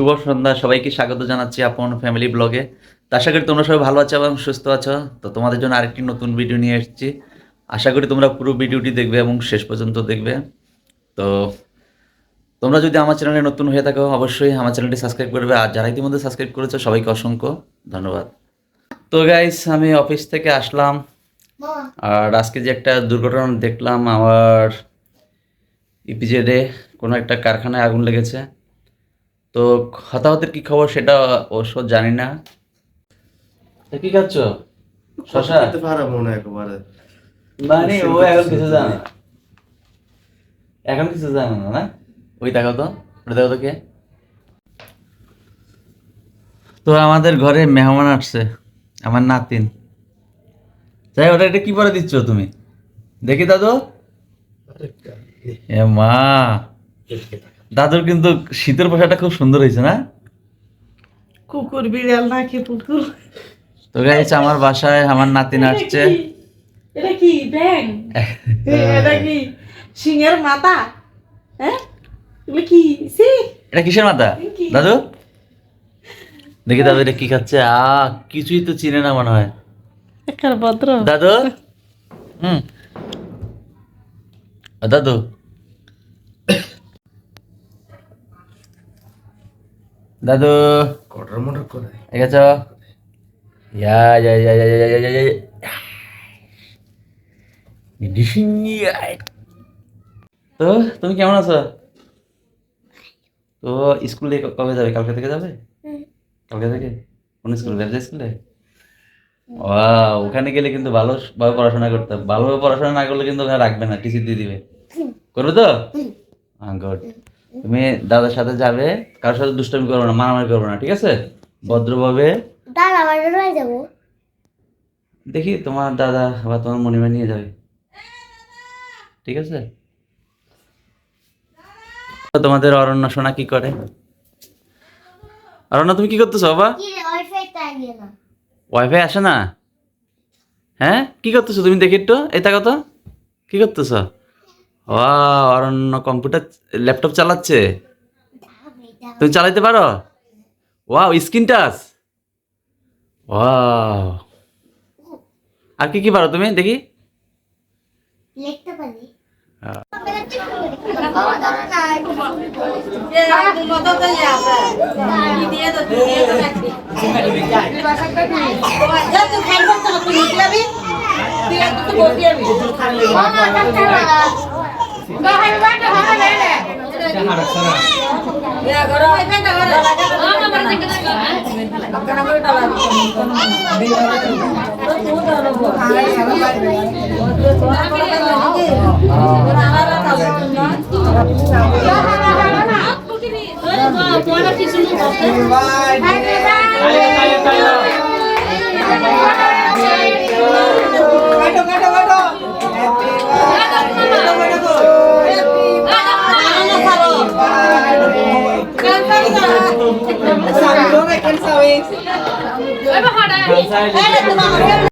শুভ সন্ধ্যা, সবাইকে স্বাগত জানাচ্ছি আপন ফ্যামিলি ব্লগে তো আশা করি তোমরা সবাই ভালো আছো এবং সুস্থ আছো। তো তোমাদের জন্য আরেকটি নতুন ভিডিও নিয়ে এসেছি। আশা করি তোমরা পুরো ভিডিওটি দেখবে এবং শেষ পর্যন্ত দেখবে। তো তোমরা যদি আমার চ্যানেলে নতুন হয়ে থাকো, অবশ্যই আমার চ্যানেলটি সাবস্ক্রাইব করবে। আর যারা ইতিমধ্যে সাবস্ক্রাইব করেছ, সবাইকে অসংখ্য ধন্যবাদ। তো গাইস আমি অফিস থেকে আসলাম। আর আজকে যে একটা দুর্ঘটনা দেখলাম, আমার ইপিজেডে কোনো একটা কারখানায় আগুন লেগেছে। তো হতাহতের কি খবর সেটা অবশ্য জানি না। কি খাচ্ছ? শশা? খেতে পারব না একেবারে। মানে ও এখন কিছু জানে এখন কিছু জানে না না? ওই দেখো তো ওটা দেখো তো কে? তো আমাদের ঘরে মেহমান আসছে আমার নাতিন। যাই ওটা এটা কি পরে দিচ্ছ তুমি? দেখি দাদু। এ মা। দাদুর কিন্তু শীতের পোশাকটা খুব সুন্দর হয়েছে না? কুকুর বিড়াল নাকি পুকুর তো গাইছে আমার বাসায় আমার নাতিন আসছে। এটা কি ব্যাং এটা কি সিংহের মাথা? হ্যাঁ? এগুলো কি? সি এটা কিসের মাথা? দাদু? দেখি দাদু এটা কি খাচ্ছে। আ কিছুই তো চিনে না মনে হয়। ভদ্র। দাদু? হুম। দাদু? দাদু। কটার মোটর করে ঠিক আছে ইয়া ইয়া ইয়া ইয়া ইয়া ইয়া ইয়া। ইয়া তো তুমি কেমন আছো? তো স্কুলে কবে যাবে? কালকে থেকে যাবে? কালকে থেকে? কোন স্কুল? ব্যবসা স্কুলে? ওখানে গেলে কিন্তু ভালোভাবে পড়াশোনা করতে হবে। ভালোভাবে পড়াশোনা না করলে কিন্তু ওখানে রাখবে না টিসি দিয়ে দিবে। করবে তো? গুড তুমি দাদার সাথে যাবে কারোর সাথে দুষ্টামি করবে না মারামারি করবে না ঠিক আছে? ভদ্রভাবে দাদা বাড়ি রয়ে দেখি তোমার দাদা বা তোমার মনিমা নিয়ে যাবে। ঠিক আছে? তোমাদের অরণ্য সোনা কি করে? অরণ্য তুমি কি করতেছো বাবা? ওয়াইফাই আসে না? হ্যাঁ? কি করতেছো তুমি দেখি একটু এই তাকো তো কি করতেছো? ও অরণ্য কম্পিউটার ল্যাপটপ চালাচ্ছে? তুমি চালাইতে পারো? Wow, screen touch? ওয়াও। আর কি কি পারো তুমি, দেখি? লিখতে পারি Bye. സംഭവം വെക്കാൻ സമയം.